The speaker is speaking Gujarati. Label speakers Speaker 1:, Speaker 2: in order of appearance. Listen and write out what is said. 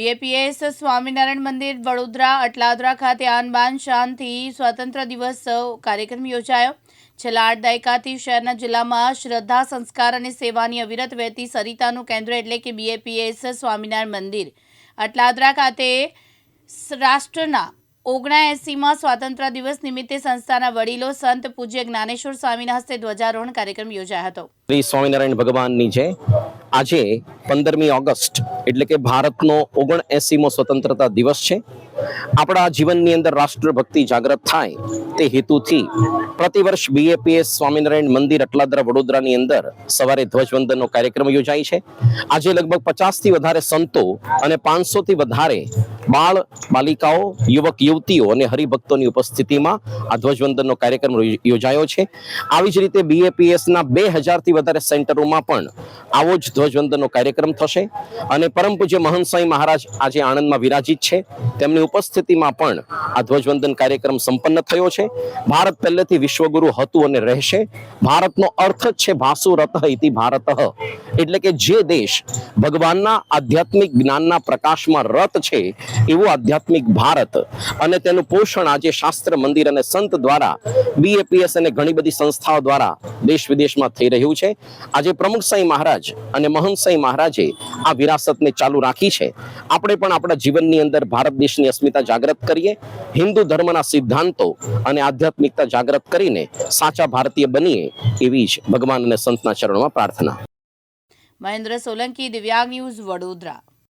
Speaker 1: બીએપીએસ સ્વામિનારાયણ મંદિર, વડોદરા, અટલાદરા ખાતે આન બાન શાનથી સ્વાતંત્ર્ય દિવસ કાર્યક્રમ યોજાયો. છેલ્લા આઠ દાયકાથી શહેરના જિલ્લામાં શ્રદ્ધા, સંસ્કાર અને સેવાની અવિરત વહેતી સરિતાનું કેન્દ્ર એટલે કે બીએપીએસ સ્વામિનારાયણ મંદિર. અટલાદરા ખાતે રાષ્ટ્રના ઓગણાએંસીમાં સ્વાતંત્ર્ય દિવસ નિમિત્તે સંસ્થાના વડીલો સંત પૂજ્ય જ્ઞાનેશ્વર સ્વામીના હસ્તે ધ્વજારોહણ કાર્યક્રમ યોજાયો હતો.
Speaker 2: શ્રી સ્વામિનારાયણ ભગવાનની છે આજે પંદરમી ઓગસ્ટ એટલે કે ભારતનો ઓગણ એસીમો સ્વતંત્રતા દિવસ છે. આપણા જીવનની અંદર રાષ્ટ્રભક્તિ જાગૃત થાય તે હેતુથી પ્રતિવર્ષ બીએપીએસ સ્વામિનારાયણ મંદિર અટલાદરા વડોદરાની અંદર સવારે ધ્વજવંદનનો કાર્યક્રમ યોજાય છે. આજે લગભગ પચાસથી વધારે સંતો અને પાંચસોથી વધારે બાળ બાલિકાઓ, યુવક, યુવતીઓ અને હરિભક્તોની ઉપસ્થિતિમાં આ ધ્વજવંદનનો કાર્યક્રમ યોજાયો છે. આવી જ રીતે બીએપીએસના બે હજારથી વધારે સેન્ટરોમાં પણ આવો જ ધ્વજવંદનનો કાર્યક્રમ થશે. અને પરમ પૂજ્ય મહંત સ્વામી મહારાજ આજે આણંદમાં વિરાજિત છે. તેમની ઉપસ્થિતિમાં પણ આ ધ્વજવંદન કાર્યક્રમ સંપન્ન થયો છે. ભારત પહેલેથી વિશ્વગુરુ હતું અને રહેશે. ભારતનો અર્થ જ છે ભાસુ રત ઇતિ ભારત. એટલે કે જે દેશ ભગવાનના આધ્યાત્મિક જ્ઞાનના પ્રકાશમાં રત છે, એવું આધ્યાત્મિક ભારત. અને તેનું પોષણ આજે શાસ્ત્ર, મંદિર અને સંત દ્વારા બીએપીએસ અને ઘણી બધી સંસ્થાઓ દ્વારા દેશ વિદેશમાં થઈ રહ્યું છે. આજે પ્રમુખ સાંઈ મહારાજ અને મહંત મહારાજે આ વિરાસતને ચાલુ રાખી છે. આપણે પણ આપણા જીવનની અંદર ભારત દેશની અસ્મિતા જાગૃત કરીએ, હિન્દુ ધર્મના સિદ્ધાંતો અને આધ્યાત્મિકતા જાગૃત કરીને સાચા ભારતીય બનીએ એવી જ ભગવાન અને સંતના ચરણમાં પ્રાર્થના.
Speaker 1: મહેન્દ્ર સોલંકી દિવ્યાંગ ન્યૂઝ વડોદરા.